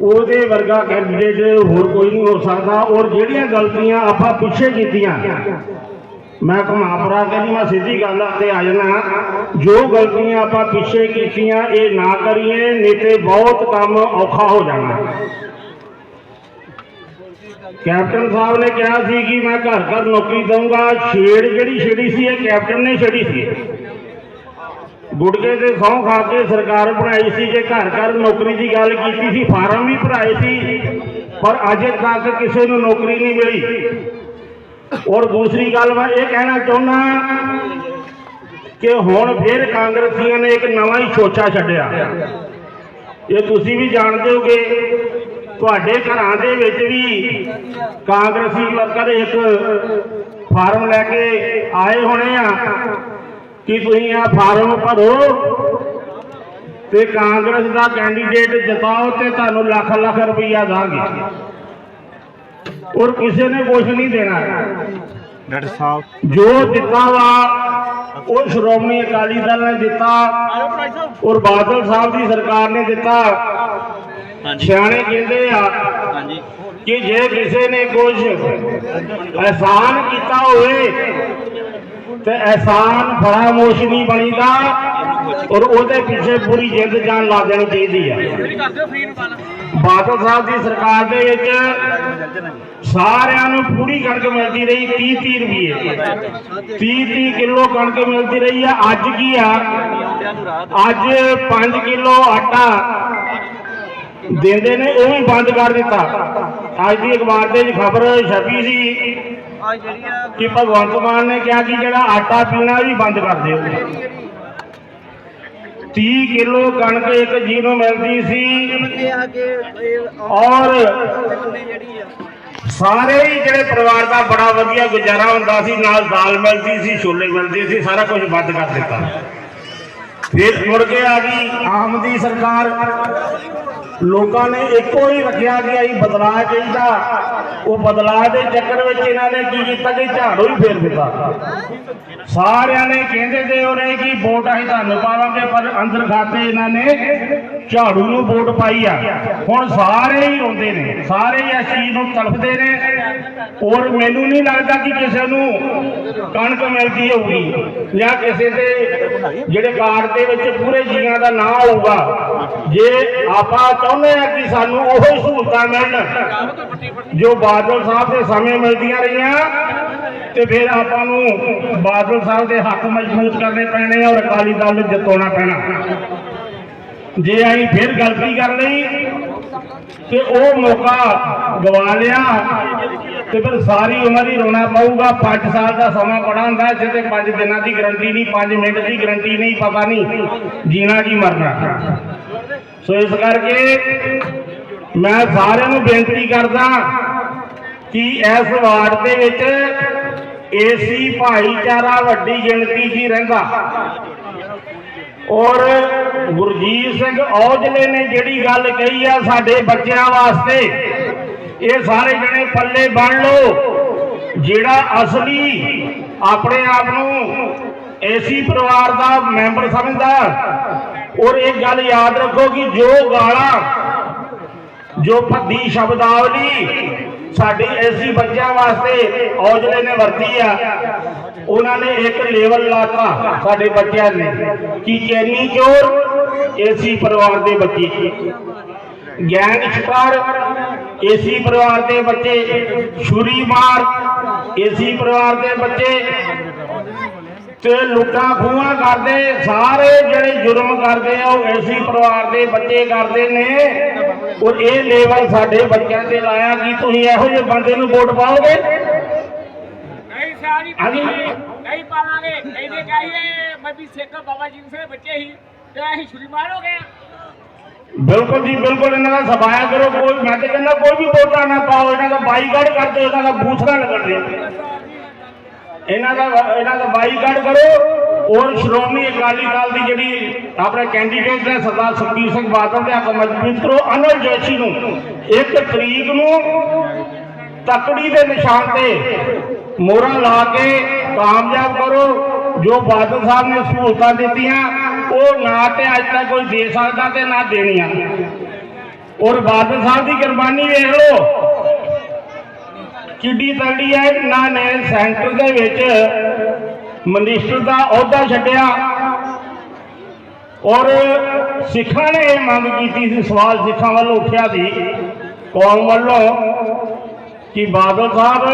ਉਹਦੇ ਵਰਗਾ ਕੈਂਡੀਡੇਟ ਹੋਰ ਕੋਈ ਨਹੀਂ ਹੋ ਸਕਦਾ। ਔਰ ਜਿਹੜੀਆਂ ਗਲਤੀਆਂ ਆਪਾਂ ਪਿੱਛੇ ਕੀਤੀਆਂ, ਮੈਂ ਘਮਾਪਰਾ ਕਹਿੰਦੀ ਮੈਂ ਸਿੱਧੀ ਗੱਲ ਤੇ ਆ ਜਾਣਾ। ਜੋ ਗਲਤੀਆਂ ਆਪਾਂ ਪਿੱਛੇ ਕੀਤੀਆਂ, ਇਹ ਨਾ ਕਰੀਏ, ਨਹੀਂ ਤੇ ਬਹੁਤ ਕੰਮ ਔਖਾ ਹੋ ਜਾਣਾ। ਕੈਪਟਨ ਸਾਹਿਬ ਨੇ ਕਿਹਾ ਸੀ ਕਿ ਮੈਂ ਘਰ ਘਰ ਨੌਕਰੀ ਦਊਂਗਾ। ਛੇੜ ਜਿਹੜੀ ਛੇੜੀ ਸੀ, ਇਹ ਕੈਪਟਨ ਨੇ ਛੇੜੀ ਸੀ। ਗੁੜਕੇ ਤੇ ਸਹੁੰ ਖਾ ਕੇ ਸਰਕਾਰ ਬਣਾਈ ਸੀ ਕਿ ਘਰ ਘਰ ਨੌਕਰੀ ਦੀ ਗੱਲ ਕੀਤੀ ਸੀ, ਫਾਰਮ ਵੀ ਭਰਾਏ ਸੀ, ਪਰ ਅਜੇ ਤੱਕ ਕਿਸੇ ਨੂੰ ਨੌਕਰੀ ਨਹੀਂ ਮਿਲੀ। ਔਰ ਦੂਸਰੀ ਗੱਲ ਮੈਂ ਇਹ ਕਹਿਣਾ ਚਾਹੁੰਦਾ ਕਿ ਹੁਣ ਫਿਰ ਕਾਂਗਰਸੀਆਂ ਨੇ ਇੱਕ ਨਵਾਂ ਹੀ ਸੋਚਾ ਛੱਡਿਆ। ਇਹ ਤੁਸੀਂ ਵੀ ਜਾਣਦੇ ਹੋਗੇ, ਤੁਹਾਡੇ ਘਰਾਂ ਦੇ ਵਿੱਚ ਵੀ ਕਾਂਗਰਸੀ ਕਦੇ ਇੱਕ ਫਾਰਮ ਲੈ ਕੇ ਆਏ ਹੋਣੇ ਆ। ਕਿ ਤੁਸੀਂ ਆ ਫਾਰਮ ਭਰੋ? ਤੇ ਕਾਂਗਰਸ ਦਾ ਕੈਂਡੀਡੇਟ ਜਿਤਾਓ ਤੇ ਤੁਹਾਨੂੰ ਲੱਖ ਲੱਖ ਰੁਪਈਆ ਦਾਂਗੇ। ਔਰ ਕਿਸੇ ਨੇ ਕੁਝ ਨਹੀਂ ਦੇਣਾ। ਡਾਕਟਰ ਸਾਹਿਬ। ਜੋ ਦਿੱਤਾ ਵਾ ਉਹ ਸ਼੍ਰੋਮਣੀ ਅਕਾਲੀ ਦਲ ਨੇ ਦਿੱਤਾ। ਔਰ ਬਾਦਲ ਸਾਹਿਬ ਦੀ ਸਰਕਾਰ ਨੇ ਦਿੱਤਾ। ਸਿਆਣੇ ਕਹਿੰਦੇ ਆ ਹਾਂਜੀ। ਕਿ ਜੇ ਕਿਸੇ ਨੇ ਕੁਝ ਅਹਿਸਾਨ ਕੀਤਾ ਹੋਵੇ ਤੇ ਅਹਿਸਾਨ ਫਰਾਮੋਸ਼ ਨਹੀਂ ਬਣੀਦਾ ਔਰ ਉਹਦੇ ਪਿੱਛੇ ਪੂਰੀ ਜਿੰਦ ਜਾਨ ਲਾ ਦੇਣੀ ਚਾਹੀਦੀ ਆ। ਬਾਦਲ ਸਾਹਿਬ ਦੀ ਸਰਕਾਰ ਦੇ ਵਿੱਚ ਸਾਰਿਆਂ ਨੂੰ ਪੂਰੀ ਕਣਕ ਮਿਲਦੀ ਰਹੀ 30 30 ਰੁਪਏ 30 30 ਕਿਲੋ ਕਣਕ ਮਿਲਦੀ ਰਹੀ ਆ। ਅੱਜ ਕੀ ਆ? ਅੱਜ 5 ਕਿਲੋ ਆਟਾ ਦਿੰਦੇ ਨੇ, ਉਹ ਵੀ ਬੰਦ ਕਰ ਦਿੱਤਾ। ਅੱਜ ਦੀ ਅਖਬਾਰ ਦੇ ਵਿੱਚ ਖਬਰ ਛਪੀ ਸੀ ਕਿ ਭਗਵੰਤ ਮਾਨ ਨੇ ਕਿਹਾ ਕਿ ਜਿਹੜਾ ਆਟਾ ਪੀਣਾ ਵੀ ਬੰਦ ਕਰ ਦਿਓ। 30 ਕਿਲੋ ਕਣਕ ਇੱਕ ਜੀ ਨੂੰ ਮਿਲਦੀ ਸੀ। ਔਰ ਸਾਰੇ ਹੀ ਜਿਹੜੇ ਪਰਿਵਾਰ ਦਾ ਬੜਾ ਵਧੀਆ ਗੁਜ਼ਾਰਾ ਹੁੰਦਾ ਸੀ, ਨਾਲ ਦਾਲ ਮਿਲਦੀ ਸੀ, ਛੋਲੇ ਮਿਲਦੇ ਸੀ, ਸਾਰਾ ਕੁਝ ਬੰਦ ਕਰ ਦਿੱਤਾ। ਫਿਰ ਮੁੜ ਕੇ ਆ ਗਈ ਆਮ ਦੀ ਸਰਕਾਰ। ਲੋਕਾਂ ਨੇ ਇੱਕੋ ਹੀ ਰੱਖਿਆ ਕਿ ਆਈ ਬਦਲਾਅ ਚਾਹੀਦਾ। ਉਹ ਬਦਲਾਅ ਦੇ ਚੱਕਰ ਵਿੱਚ ਇਹਨਾਂ ਨੇ ਕੀ ਕੀਤਾ ਕਿ ਝਾੜੂ ਹੀ ਫੇਰ ਦਿੱਤਾ। ਸਾਰਿਆਂ ਨੇ ਕਹਿੰਦੇ ਤੇ ਉਹ ਰਹੇ ਕਿ ਵੋਟ ਅਸੀਂ ਤੁਹਾਨੂੰ ਪਾਵਾਂਗੇ, ਪਰ ਅੰਦਰ ਖਾਤੇ ਇਹਨਾਂ ਨੇ ਝਾੜੂ ਨੂੰ ਵੋਟ ਪਾਈ ਆ। ਹੁਣ ਸਾਰੇ ਹੀ ਰੋਂਦੇ ਨੇ, ਸਾਰੇ ਹੀ ਇਸ ਚੀਜ਼ ਨੂੰ ਤੜਫਦੇ ਨੇ। ਔਰ ਮੈਨੂੰ ਨਹੀਂ ਲੱਗਦਾ ਕਿ ਕਿਸੇ ਨੂੰ ਕਣਕ ਮਿਲਦੀ ਹੋਊਗੀ ਜਾਂ ਕਿਸੇ ਦੇ ਜਿਹੜੇ ਕਾਰਡ ਦੇ ਵਿੱਚ ਪੂਰੇ ਜੀਆਂ ਦਾ ਨਾਂ ਹੋਊਗਾ। ਜੇ ਆਪਾਂ ਚਾਹੁੰਦੇ ਆ ਕਿ ਸਾਨੂੰ ਉਹ ਸਹੂਲਤਾਂ ਮਿਲਣ, ਜੋ ਬਾਦਲ ਸਾਹਿਬ ਦੇ ਸਮੇਂ ਮਿਲਦੀਆਂ ਰਹੀਆਂ, ਤੇ ਫਿਰ ਆਪਾਂ ਨੂੰ ਬਾਦਲ ਸਾਹਿਬ ਦੇ ਹੱਕ ਮਜ਼ਬੂਤ ਕਰਨੇ ਪੈਣੇ ਔਰ ਅਕਾਲੀ ਦਲ ਨੂੰ ਜਿਤਾਉਣਾ ਪੈਣਾ। ਜੇ ਅਸੀਂ ਫਿਰ ਗਲਤੀ ਕਰ ਲਈ ਤੇ ਉਹ ਮੌਕਾ ਗਵਾ ਲਿਆ ਤੇ ਫਿਰ ਸਾਰੀ ਉਮਰ ਹੀ ਰੋਣਾ ਪਊਗਾ। 5 ਸਾਲ ਦਾ ਸਮਾਂ ਬੜਾ ਹੁੰਦਾ ਜਿੱਤੇ 5 ਦਿਨਾਂ ਦੀ ਗਰੰਟੀ ਨਹੀਂ 5 ਮਿੰਟ ਦੀ ਗਰੰਟੀ ਨਹੀਂ, ਪਤਾ ਨਹੀਂ ਜੀਣਾ ਜੀ ਮਰਨਾ। ਸੋ ਇਸ ਕਰਕੇ ਮੈਂ ਸਾਰਿਆਂ ਨੂੰ ਬੇਨਤੀ ਕਰਦਾ ਕਿ ਇਸ ਵਾਰਡ ਦੇ ਵਿੱਚ ਏਸੀ ਭਾਈਚਾਰਾ ਵੱਡੀ ਗਿਣਤੀ 'ਚ ਹੀ ਰਹਿੰਦਾ। ਔਰ ਗੁਰਜੀਤ ਸਿੰਘ ਔਜਲੇ ਨੇ ਜਿਹੜੀ ਗੱਲ ਕਹੀ ਆ ਸਾਡੇ ਬੱਚਿਆਂ ਵਾਸਤੇ, ਇਹ ਸਾਰੇ ਜਣੇ ਪੱਲੇ ਬਣ ਲਓ। ਜਿਹੜਾ ਅਸਲੀ ਆਪਣੇ ਆਪ ਨੂੰ ਐਸੀ ਪਰਿਵਾਰ ਦਾ ਮੈਂਬਰ ਸਮਝਦਾ, ਔਰ ਇਹ ਗੱਲ ਯਾਦ ਰੱਖੋ ਕਿ ਜੋ ਗਾਲਾਂ, ਜੋ ਭੱਦੀ ਸ਼ਬਦਾਵਲੀ ਸਾਡੇ ਐਸੀ ਬੱਚਿਆਂ ਵਾਸਤੇ ਔਜਲੇ ਨੇ ਵਰਤੀ ਆ। ਉਹਨਾਂ ਨੇ ਇੱਕ ਲੈਵਲ ਲਾਤਾ ਸਾਡੇ ਬੱਚਿਆਂ ਨੇ ਕਿ ਚੈਨੀ ਚੋਰ ਏਸੀ ਪਰਿਵਾਰ ਦੇ ਬੱਚੇ ਗੈਂਗ ਸ਼ਿਕਾਰ ਏਸੀ ਪਰਿਵਾਰ ਦੇ ਬੱਚੇ, ਛੁਰੀ ਮਾਰ ਏਸੀ ਪਰਿਵਾਰ ਦੇ ਬੱਚੇ ਤੇ ਲੁੱਟਾਂ ਖੂਹਾਂ ਕਰਦੇ, ਸਾਰੇ ਜਿਹੜੇ ਜੁਰਮ ਕਰਦੇ ਆ, ਉਹ ਐਸੀ ਪਰਿਵਾਰ ਦੇ ਬੱਚੇ ਕਰਦੇ ਨੇ। ਔਰ ਇਹ ਲੇਵਲ ਸਾਡੇ ਬੱਚਿਆਂ ਤੇ ਲਾਇਆ ਕਿ ਤੁਸੀਂ ਇਹੋ ਜਿਹੇ ਬੰਦੇ ਨੂੰ ਵੋਟ ਪਾਓਗੇ? ਨਹੀਂ ਸਾਰੀ ਹਾਂਜੀ। ਨਹੀਂ ਪਾਵਾਂਗੇ। ਇਹਦੇ ਕਹੀਏ ਮੈਂ ਵੀ ਸਿੱਖ ਬਾਬਾ ਜੀ ਦੇ ਬੱਚੇ ਹੀ ਤੇ ਅਸੀਂ ਛੁਰੀ ਮਾਰੋਗੇ ਬਿਲਕੁਲ ਜੀ ਬਿਲਕੁਲ ਇਹਨਾਂ ਦਾ ਸਫਾਇਆ ਕਰੋ ਕੋਈ ਮੈਂ ਤੇ ਕਹਿੰਦਾ ਕੋਈ ਵੀ ਵੋਟਾਂ ਨਾ ਪਾਓ ਇਹਨਾਂ ਦਾ ਬਾਈਕਾਟ ਕਰ ਦਿਓ ਇਹਨਾਂ ਦਾ ਬੂਥ ਨਾ ਲੱਗਣ ਦਿਓ। ਇਹਨਾਂ ਦਾ ਇਹਨਾਂ ਦਾ ਬਾਈਕਾਟ ਕਰੋ। ਔਰ ਸ਼੍ਰੋਮਣੀ ਅਕਾਲੀ ਦਲ ਦੀ ਜਿਹੜੀ ਆਪਣੇ ਕੈਂਡੀਡੇਟ ਹੈ ਸਰਦਾਰ ਸੁਖਬੀਰ ਸਿੰਘ ਬਾਦਲ ਦੇ ਹੱਕ ਮਜ਼ਬੂਤ ਕਰੋ, ਅਨਲ ਜੋਸ਼ੀ ਨੂੰ ਇੱਕ ਤਰੀਕ ਨੂੰ ਤਕੜੀ ਦੇ ਨਿਸ਼ਾਨ ਤੇ ਮੋਹਰਾਂ ਲਾ ਕੇ ਕਾਮਯਾਬ ਕਰੋ, ਜੋ ਬਾਦਲ ਸਾਹਿਬ ਨੇ ਸਹੂਲਤਾਂ ਦਿੱਤੀਆਂ, ਉਹ ਨਾ ਤੇ ਅੱਜ ਤੱਕ ਕੋਈ ਦੇ ਸਕਦਾ ਤੇ ਨਾ ਦੇਣੀਆਂ। ਔਰ ਬਾਦਲ ਸਾਹਿਬ ਦੀ ਕੁਰਬਾਨੀ ਵੇਖ ਲਓ। ਕਿੱਡੀ ਤਗੜੀ ਹੈ ਇਹਨਾਂ ਨੇ ਸੈਂਟਰ ਦੇ ਵਿੱਚ ਮਨਿਸਟਰ ਦਾ ਅਹੁਦਾ ਛੱਡਿਆ। ਔਰ ਸਿੱਖਾਂ ਨੇ ਇਹ ਮੰਗ ਕੀਤੀ ਸੀ, ਸਵਾਲ ਸਿੱਖਾਂ ਵੱਲੋਂ ਉੱਠਿਆ ਸੀ। ਕੌਮ ਵੱਲੋਂ ਕਿ ਬਾਦਲ ਸਾਹਿਬ,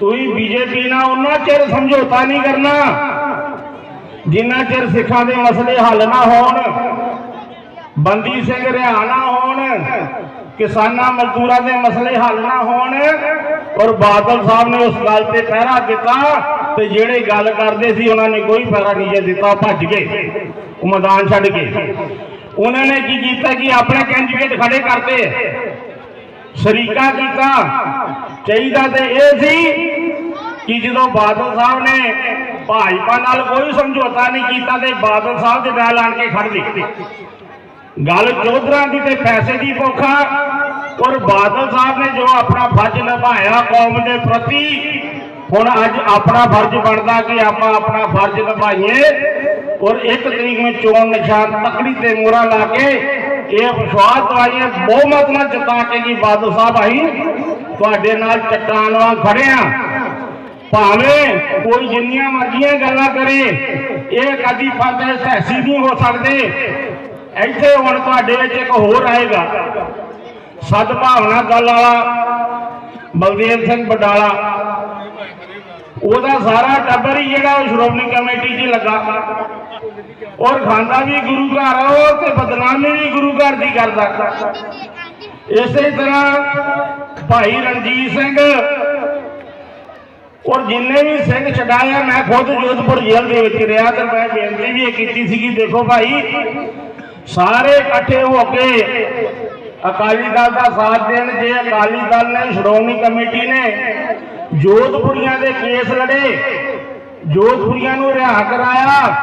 ਤੁਸੀਂ ਬੀਜੇਪੀ ਨਾਲ ਉਹਨਾਂ ਚਿਰ ਸਮਝੌਤਾ ਨਹੀਂ ਕਰਨਾ, ਜਿੰਨਾ ਚਿਰ ਸਿੱਖਾਂ ਦੇ ਮਸਲੇ ਹੱਲ ਨਾ ਹੋਣ, ਬੰਦੀ ਸਿੰਘ ਰਿਹਾ ਨਾ ਹੋਣ, ਕਿਸਾਨਾਂ ਮਜ਼ਦੂਰਾਂ ਦੇ ਮਸਲੇ ਹੱਲ ਨਾ ਹੋਣ, ਔਰ ਬਾਦਲ ਸਾਹਿਬ ਨੇ ਉਸ ਗੱਲ ਤੇ ਪਹਿਰਾ ਦਿੱਤਾ ਤੇ ਜਿਹੜੇ ਗੱਲ ਕਰਦੇ ਸੀ, ਉਹਨਾਂ ਨੇ ਕੋਈ ਪਹਿਰਾ ਨਹੀਂ ਜੇ ਦਿੱਤਾ ਭੱਜ ਗਏ ਮੈਦਾਨ ਛੱਡ ਕੇ। ਉਹਨਾਂ ਨੇ ਕੀ ਕੀਤਾ ਕਿ ਆਪਣੇ ਕੈਂਡੀਡੇਟ ਖੜੇ ਕਰਤੇ। ਸ਼ਰੀਕਾ ਕੀਤਾ। ਚਾਹੀਦਾ ਤੇ ਇਹ ਸੀ ਕਿ ਜਦੋਂ ਬਾਦਲ ਸਾਹਿਬ ਨੇ ਭਾਜਪਾ ਨਾਲ ਕੋਈ ਸਮਝੌਤਾ ਨਹੀਂ ਕੀਤਾ ਤੇ ਬਾਦਲ ਸਾਹਿਬ ਦੇ ਨਾਲ ਆਣ ਕੇ ਖੜ ਗਏ। ਗੱਲ ਚੌਧਰਾਂ ਦੀ ਤੇ ਪੈਸੇ ਦੀ ਭੁੱਖਾ ਔਰ ਬਾਦਲ ਸਾਹਿਬ ਨੇ ਜੋ ਆਪਣਾ ਫਰਜ਼ ਨਿਭਾਇਆ ਕੌਮ ਦੇ ਪ੍ਰਤੀ ਹੁਣ ਅੱਜ ਆਪਣਾ ਫਰਜ਼ ਬਣਦਾ ਕਿ ਆਪਾਂ ਆਪਣਾ ਫਰਜ਼ ਨਿਭਾਈਏ। ਔਰ ਇੱਕ ਤਰੀਕ ਨੂੰ ਚੋਣ ਨਿਸ਼ਾਨ ਤਕੜੀ ਤੇ ਮੋਹਰਾ ਲਾ ਕੇ ਇਹ ਵਿਸ਼ਵਾਸ ਦਵਾਈਏ ਬਹੁਮਤ ਨਾਲ ਜਿਤਾ ਕੇ ਜੀ ਬਾਦਲ ਸਾਹਿਬ ਆਈ। ਤੁਹਾਡੇ ਨਾਲ ਚਟਾਨ ਵਾਂਗ ਖੜੇ ਆ। ਭਾਵੇਂ ਕੋਈ ਜਿੰਨੀਆਂ ਮਰਜ਼ੀਆਂ ਗੱਲਾਂ ਕਰੇ, ਇਹ ਕਦੀ ਫਤਿਹ ਸਹਿਸੀ ਨਹੀਂ ਹੋ ਸਕਦੇ। ਇੱਥੇ ਹੁਣ ਤੁਹਾਡੇ ਵਿੱਚ ਇੱਕ ਹੋਰ ਆਏਗਾ। ਸਦਭਾਵਨਾ ਗੱਲ ਵਾਲਾ ਬਲਦੇਵ ਸਿੰਘ ਬਡਾਲਾ ਉਹਦਾ ਸਾਰਾ ਟੱਬਰ ਹੀ ਜਿਹੜਾ ਉਹ ਸ਼੍ਰੋਮਣੀ ਕਮੇਟੀ 'ਚ ਲੱਗਾ। ਔਰ ਖਾਂਦਾ ਵੀ ਗੁਰੂ ਘਰ ਆ, ਉਹ ਤੇ ਬਦਨਾਮੀ ਵੀ ਗੁਰੂ ਘਰ ਦੀ ਕਰਦਾ। ਇਸੇ ਤਰ੍ਹਾਂ ਭਾਈ ਰਣਜੀਤ ਸਿੰਘ ਔਰ ਜਿੰਨੇ ਵੀ ਸਿੰਘ ਛਡਾਇਆ, ਮੈਂ ਖੁਦ ਜੋਧਪੁਰ ਜੇਲ੍ਹ ਦੇ ਵਿੱਚ ਰਿਹਾ ਤੇ ਮੈਂ ਬੇਨਤੀ ਵੀ ਇਹ ਕੀਤੀ ਸੀਗੀ, ਦੇਖੋ ਭਾਈ, ਸਾਰੇ ਇਕੱਠੇ ਹੋ ਕੇ ਅਕਾਲੀ ਦਲ ਦਾ ਸਾਥ ਦੇਣ, ਜੇ ਅਕਾਲੀ ਦਲ ਨੇ, ਸ਼੍ਰੋਮਣੀ ਕਮੇਟੀ ਨੇ ਜੋਧਪੁਰੀਆਂ ਦੇ ਕੇਸ ਲੜੇ। ਜੋਧਪੁਰੀਆਂ ਨੂੰ ਰਿਹਾ ਕਰਾਇਆ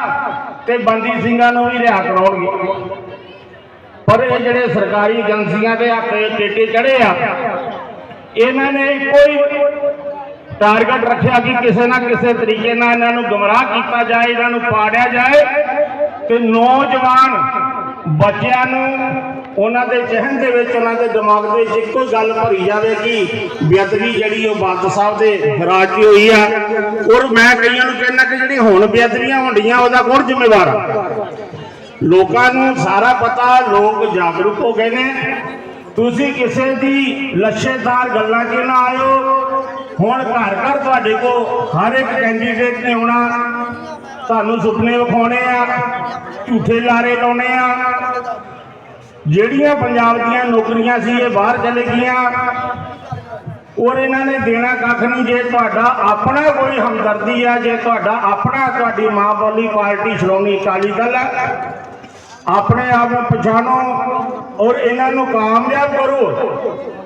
ਤੇ ਬੰਦੀ ਸਿੰਘਾਂ ਨੂੰ ਵੀ ਰਿਹਾ ਕਰਾਉਣਗੇ ਪਰ ਇਹ ਜਿਹੜੇ ਸਰਕਾਰੀ ਏਜੰਸੀਆਂ ਦੇ ਹੱਥ ਟੇਟੇ ਚੜੇ ਆ, ਇਹਨਾਂ ਨੇ ਕੋਈ ਟਾਰਗੇਟ ਰੱਖਿਆ ਕਿ ਕਿਸੇ ਨਾ ਕਿਸੇ ਤਰੀਕੇ ਨਾਲ ਇਹਨਾਂ ਨੂੰ ਗਮਰਾਹ ਕੀਤਾ ਜਾਏ, ਇਹਨਾਂ ਨੂੰ ਪਾੜਿਆ ਜਾਏ ਤੇ ਨੌਜਵਾਨ ਬੱਚਿਆਂ ਨੂੰ ਉਹਨਾਂ ਦੇ ਚਿਹਨ ਦੇ ਵਿੱਚ, ਉਹਨਾਂ ਦੇ ਦਿਮਾਗ ਦੇ ਵਿੱਚ ਇੱਕੋ ਹੀ ਗੱਲ ਭਰੀ ਜਾਵੇ ਕਿ ਬੇਅਦਬੀ ਜਿਹੜੀ ਉਹ ਬਾਦ ਸਾਹਿਬ ਦੇ ਰਾਜ 'ਚ ਹੋਈ ਆ। ਔਰ ਮੈਂ ਕਈਆਂ ਨੂੰ ਕਹਿੰਦਾ ਕਿ ਜਿਹੜੀ ਹੁਣ ਬੇਅਦਬੀਆਂ ਹੁੰਦੀਆਂ, ਉਹਦਾ ਕੌਣ ਜ਼ਿੰਮੇਵਾਰ ਆ? ਲੋਕਾਂ ਨੂੰ ਸਾਰਾ ਪਤਾ, ਲੋਕ ਜਾਗਰੂਕ ਹੋ ਗਏ ਨੇ। ਤੁਸੀਂ ਕਿਸੇ ਦੀ ਲੱਛੇਦਾਰ ਗੱਲਾਂ 'ਚ ਨਾ ਆਇਓ। ਹੁਣ ਘਰ ਘਰ ਤੁਹਾਡੇ ਕੋ ਹਰ ਇੱਕ ਕੈਂਡੀਡੇਟ ਨੇ ਆਉਣਾ। ਤੁਹਾਨੂੰ ਸੁਪਨੇ ਵਿਖਾਉਣੇ ਆ, ਝੂਠੇ ਲਾਰੇ ਲਾਉਣੇ ਆ। ਜਿਹੜੀਆਂ ਪੰਜਾਬ ਦੀਆਂ ਨੌਕਰੀਆਂ ਸੀ, ਇਹ ਬਾਹਰ ਚਲੇ ਗਈਆਂ। ਔਰ ਇਹਨਾਂ ਨੇ ਦੇਣਾ ਕੱਖ ਨਹੀਂ, ਜੇ ਤੁਹਾਡਾ ਆਪਣਾ ਕੋਈ ਹਮਦਰਦੀ ਆ, ਜੇ ਤੁਹਾਡਾ ਆਪਣਾ, ਤੁਹਾਡੀ ਮਾਂ ਬੋਲੀ ਪਾਰਟੀ ਸ਼੍ਰੋਮਣੀ ਅਕਾਲੀ ਦਲ ਆ, ਆਪਣੇ ਆਪ ਨੂੰ ਪਛਾਣੋ ਔਰ ਇਹਨਾਂ ਨੂੰ ਕਾਮਯਾਬ ਕਰੋ,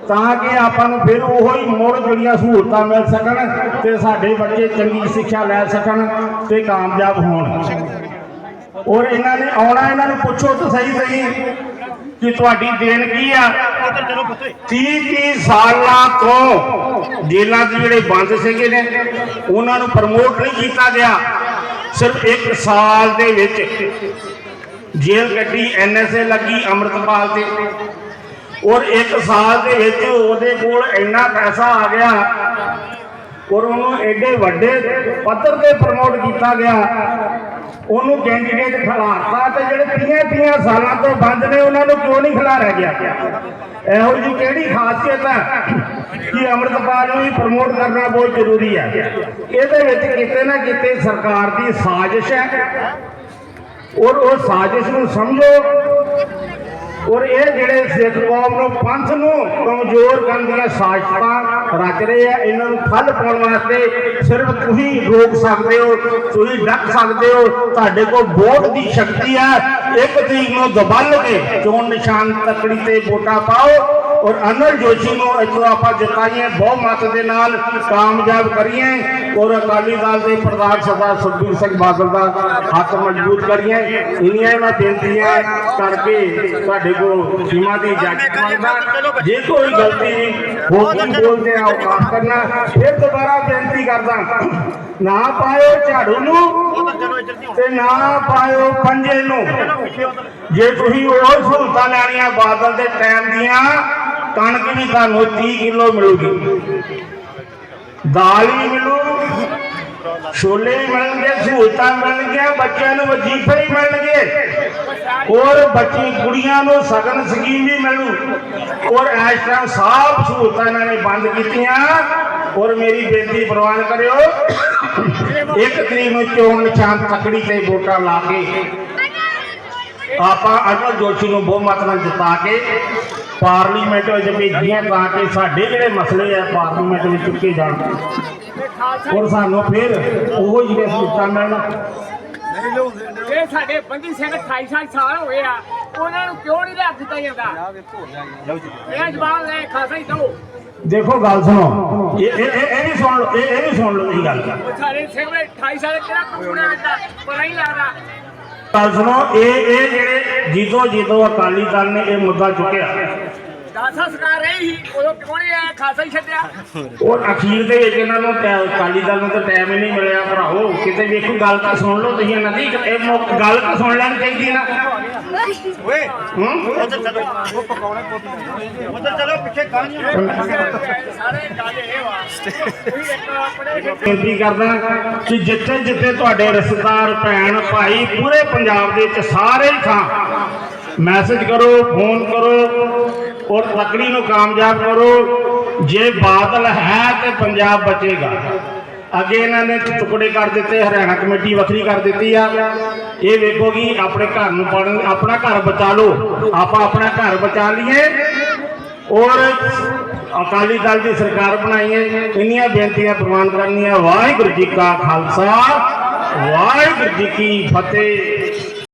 ਤਾਂ ਕਿ ਆਪਾਂ ਨੂੰ ਫਿਰ ਉਹੋ ਹੀ ਮੁੜ ਜਿਹੜੀਆਂ ਸਹੂਲਤਾਂ ਮਿਲ ਸਕਣ ਤੇ ਸਾਡੇ ਬੱਚੇ ਚੰਗੀ ਸਿੱਖਿਆ ਲੈ ਸਕਣ ਤੇ ਕਾਮਯਾਬ ਹੋਣ। ਔਰ ਇਹਨਾਂ ਨੇ ਆਉਣਾ, ਇਹਨਾਂ ਨੂੰ ਪੁੱਛੋ ਤਾਂ ਸਹੀ ਸਹੀ ਕਿ ਤੁਹਾਡੀ ਦੇਣ ਕੀ ਆ? 30 30 ਸਾਲਾਂ ਤੋਂ ਜੇਲ੍ਹਾਂ 'ਚ ਜਿਹੜੇ ਬੰਦ ਸੀਗੇ ਨੇ, ਉਹਨਾਂ ਨੂੰ ਪ੍ਰਮੋਟ ਨਹੀਂ ਕੀਤਾ ਗਿਆ। ਸਿਰਫ 1 ਸਾਲ ਦੇ ਵਿੱਚ ਜੇਲ੍ਹ ਕੱਢੀ ਐਨਐਸਏ ਲੱਗੀ ਅੰਮ੍ਰਿਤਪਾਲ ਤੇ। ਔਰ 1 ਸਾਲ ਦੇ ਵਿੱਚ ਉਹਦੇ ਕੋਲ ਇੰਨਾ ਪੈਸਾ ਆ ਗਿਆ, ਔਰ ਉਹਨੂੰ ਐਡੇ ਵੱਡੇ ਪੱਧਰ ਤੇ ਪ੍ਰਮੋਟ ਕੀਤਾ ਗਿਆ। ਉਹਨੂੰ ਕੈਂਡੀਡੇਟ ਖਿਲਾਰਤਾ ਤੇ ਜਿਹੜੇ 30 ਸਾਲਾਂ ਤੋਂ ਬੰਦ ਨੇ, ਉਹਨਾਂ ਨੂੰ ਕਿਉਂ ਨਹੀਂ ਖਿਲਾਰਿਆ ਗਿਆ? ਇਹੋ ਜਿਹੀ ਕਿਹੜੀ ਖਾਸੀਅਤ ਹੈ ਕਿ ਅੰਮ੍ਰਿਤਪਾਲ ਨੂੰ ਵੀ ਪ੍ਰਮੋਟ ਕਰਨਾ ਬਹੁਤ ਜ਼ਰੂਰੀ ਹੈ? ਇਹਦੇ ਵਿੱਚ ਕਿਤੇ ਨਾ ਕਿਤੇ ਸਰਕਾਰ ਦੀ ਸਾਜ਼ਿਸ਼ ਹੈ। ਔਰ ਉਹ ਸਾਜ਼ਿਸ਼ ਨੂੰ ਸਮਝੋ। ਔਰ ਇਹ ਜਿਹੜੇ ਸਿੱਖ ਕੌਮ ਨੂੰ ਪੰਥ ਨੂੰ ਕਮਜ਼ੋਰ ਕਰਨ ਦੀਆਂ ਸਾਜ਼ਿਸ਼ਾਂ ਰਚ ਰਹੇ ਆ, ਇਹਨਾਂ ਨੂੰ ਫਲ ਪਾਉਣ ਵਾਸਤੇ ਸਿਰਫ ਤੁਸੀਂ ਰੋਕ ਸਕਦੇ ਹੋ, ਤੁਸੀਂ ਡੱਕ ਸਕਦੇ ਹੋ। ਤੁਹਾਡੇ ਕੋਲ ਵੋਟ ਦੀ ਸ਼ਕਤੀ ਹੈ। ਇੱਕ ਤਰੀਕ ਨੂੰ ਦਬਲ ਕੇ ਚੋਣ ਨਿਸ਼ਾਨ ਤਕੜੀ ਤੇ ਵੋਟਾਂ ਪਾਓ ਔਰ ਅਨਲ ਜੋਸ਼ੀ ਨੂੰ ਇੱਥੋਂ ਆਪਾਂ ਜਿਤਾਈਏ ਬਹੁਮਤ ਦੇ ਨਾਲ ਕਾਮਯਾਬ ਕਰੀਏ ਔਰ ਅਕਾਲੀ ਦਲ ਦੇ ਪ੍ਰਧਾਨ ਸਭਾ ਸੁਖਬੀਰ ਸਿੰਘ ਬਾਦਲ ਦਾ ਹੱਥ ਮਜ਼ਬੂਤ ਕਰੀਏ ਇੰਨੀਆਂ ਮੈਂ ਬੇਨਤੀਆਂ ਕਰਕੇ ਤੁਹਾਡੇ ਕੋਲ ਸੀਮਾ ਦੀ ਇਜਾਜ਼ਤ ਮੰਗਦਾ ਜੇ ਕੋਈ ਗਲਤੀ ਹੋ ਗਈ ਬੋਲਦੇ ਆ ਉਹ ਮਾਫ ਕਰਨਾ ਫਿਰ ਦੁਬਾਰਾ ਬੇਨਤੀ ਕਰਦਾ ਨਾ ਪਾਇਓ ਝਾੜੂ ਨੂੰ ਤੇ ਨਾ ਪਾਇਓ ਪੰਜੇ ਨੂੰ। ਜੇ ਤੁਸੀਂ ਉਹ ਸਹੂਲਤਾਂ ਲੈਣੀਆਂ ਬਾਦਲ ਦੇ ਟਾਈਮ ਦੀਆਂ, ਕਣਕ ਵੀ ਤੁਹਾਨੂੰ 30 ਕਿਲੋ ਮਿਲੂਗੀ। ਦਾਲ ਵੀ ਮਿਲੂ, ਛੋਲੇ ਮਿਲਣਗੇ, ਸਹੂਲਤਾਂ ਮਿਲਣਗੀਆਂ, ਬੱਚਿਆਂ ਨੂੰ ਵਜੀਫੇ ਵੀ ਮਿਲਣਗੇ। ਔਰ ਬੱਚੀ ਕੁੜੀਆਂ ਨੂੰ ਸਗਨ ਸਕੀਮ ਵੀ ਮਿਲੂ। ਔਰ ਇਸ ਟਾਈਮ ਸਾਫ਼ ਸਹੂਲਤਾਂ ਇਹਨਾਂ ਨੇ ਬੰਦ ਕੀਤੀਆਂ। ਔਰ ਮੇਰੀ ਬੇਨਤੀ ਪ੍ਰਵਾਨ ਕਰਿਓ। ਇੱਕ ਤਰੀਕ ਨੂੰ ਚੋਣ ਨਿਸ਼ਾਨ ਤਕੜੀ ਤੇ ਵੋਟਾਂ ਲਾ ਕੇ ਆਪਾਂ ਅਟਲ ਜੋਸ਼ੀ ਨੂੰ ਬਹੁਮਤ ਨਾਲ ਜਿਤਾ ਕੇ ਪਾਰਲੀਮੈਂਟ ਵਿੱਚ ਭੇਜੀਆਂ ਤਾਂ ਕਿ ਸਾਡੇ ਜਿਹੜੇ ਮਸਲੇ ਆ ਪਾਰਲੀਮੈਂਟ ਵਿੱਚ ਚੁੱਕੇ ਜਾਣ। ਔਰ ਸਾਨੂੰ ਫਿਰ ਉਹੋ ਜਿਹੇ ਸਹੂਲਤਾਂ ਮਿਲਣ। ਇਹ ਸਾਡੇ ਬੰਦੀ ਸਿੰਘ 28 ਸਾਲ ਹੋ ਗਏ ਆ ਉਹਨਾਂ ਨੂੰ ਕਿਉਂ ਨਹੀਂ ਲਿਆ ਦਿੱਤਾ ਜਾਂਦਾ? ਇਹ ਜਵਾਬ ਲੈ ਖਾਸਾ ਹੀ ਦੋ। ਦੇਖੋ ਗੱਲ ਸੁਣੋ। ਇਹ ਇਹ ਇਹ ਇਹ ਵੀ ਸੁਣ ਲਓ ਇਹ ਇਹ ਵੀ ਸੁਣ ਲਓ ਇਹ ਗੱਲ। ਸਾਡੇ ਸਿੰਘ ਦੇ 28 ਸਾਲ ਕਿਹੜਾ ਕਾਨੂੰਨ ਹੈ ਦਾ ਪਤਾ ਹੀ ਲੱਗਦਾ। ਗੱਲ ਸੁਣੋ ਇਹ ਇਹ ਜਿਹੜੇ ਜੀਤੋ ਜੀਤੋ ਅਕਾਲੀ ਦਲ ਨੇ ਇਹ ਮੁੱਦਾ ਚੁੱਕਿਆ। ਦਾਸਾ ਸਰਕਾਰ ਰਹੀ ਸੀ ਉਦੋਂ ਕਿਉਂ ਨਹੀਂ ਆਇਆ? ਖਾਸਾ ਹੀ ਛੱਡਿਆ। ਔਰ ਅਖੀਰ ਦੇ ਵਿੱਚ ਇਹਨਾਂ ਨੂੰ ਟੈ- ਅਕਾਲੀ ਦਲ ਨੂੰ ਤਾਂ ਟਾਈਮ ਹੀ ਨਹੀਂ ਮਿਲਿਆ ਭਰਾਓ ਕਿਤੇ ਵੇਖੋ ਗੱਲ ਤਾਂ ਸੁਣ ਲਓ ਤੁਸੀਂ ਇਹਨਾਂ ਦੀ ਇਹ ਮੁੱਕ- ਗੱਲ ਤਾਂ ਸੁਣ ਲੈਣੀ ਚਾਹੀਦੀ ਨਾ। ਓਏ ਹੂੰ ਉਧਰ ਚਲੋ। ਉਹ ਪਕੌੜੇ ਉਧਰ ਚਲੋ, ਪਿੱਛੇ ਗਾਂਆਂ ਸਾਰੇ ਗੱਲ ਇਹ ਵਾ ਬੇਨਤੀ ਕਰਦਾ ਕਿ ਜਿੱਥੇ ਜਿੱਥੇ ਤੁਹਾਡੇ ਰਿਸ਼ਤੇਦਾਰ, ਭੈਣ, ਭਾਈ ਪੂਰੇ ਪੰਜਾਬ ਦੇ ਵਿੱਚ ਸਾਰੇ ਹੀ ਥਾਂ, ਮੈਸੇਜ ਕਰੋ, ਫੋਨ ਕਰੋ ਔਰ ਤਕੜੀ ਨੂੰ ਕਾਮਯਾਬ ਕਰੋ। ਜੇ ਬਾਦਲ ਹੈ ਤੇ ਪੰਜਾਬ ਬਚੇਗਾ। ਅੱਗੇ ਇਹਨਾਂ ਨੇ ਟੁਕੜੇ ਕਰ ਦਿੱਤੇ, ਹਰਿਆਣਾ ਕਮੇਟੀ ਵੱਖਰੀ ਕਰ ਦਿੱਤੀ ਆ। ਇਹ ਵੇਖੋ ਕਿ ਆਪਣੇ ਘਰ ਨੂੰ ਪੜਨ ਆਪਣਾ ਘਰ ਬਚਾ ਲਓ। ਆਪਾਂ ਆਪਣਾ ਘਰ ਬਚਾ ਲਈਏ ਔਰ ਅਕਾਲੀ ਦਲ ਦੀ ਸਰਕਾਰ ਬਣਾਈਏ। ਇੰਨੀਆਂ ਬੇਨਤੀਆਂ ਪ੍ਰਵਾਨ ਕਰਨੀਆਂ। ਵਾਹਿਗੁਰੂ ਜੀ ਕਾ ਖਾਲਸਾ, ਵਾਹਿਗੁਰੂ ਜੀ ਕੀ ਫਤਿਹ।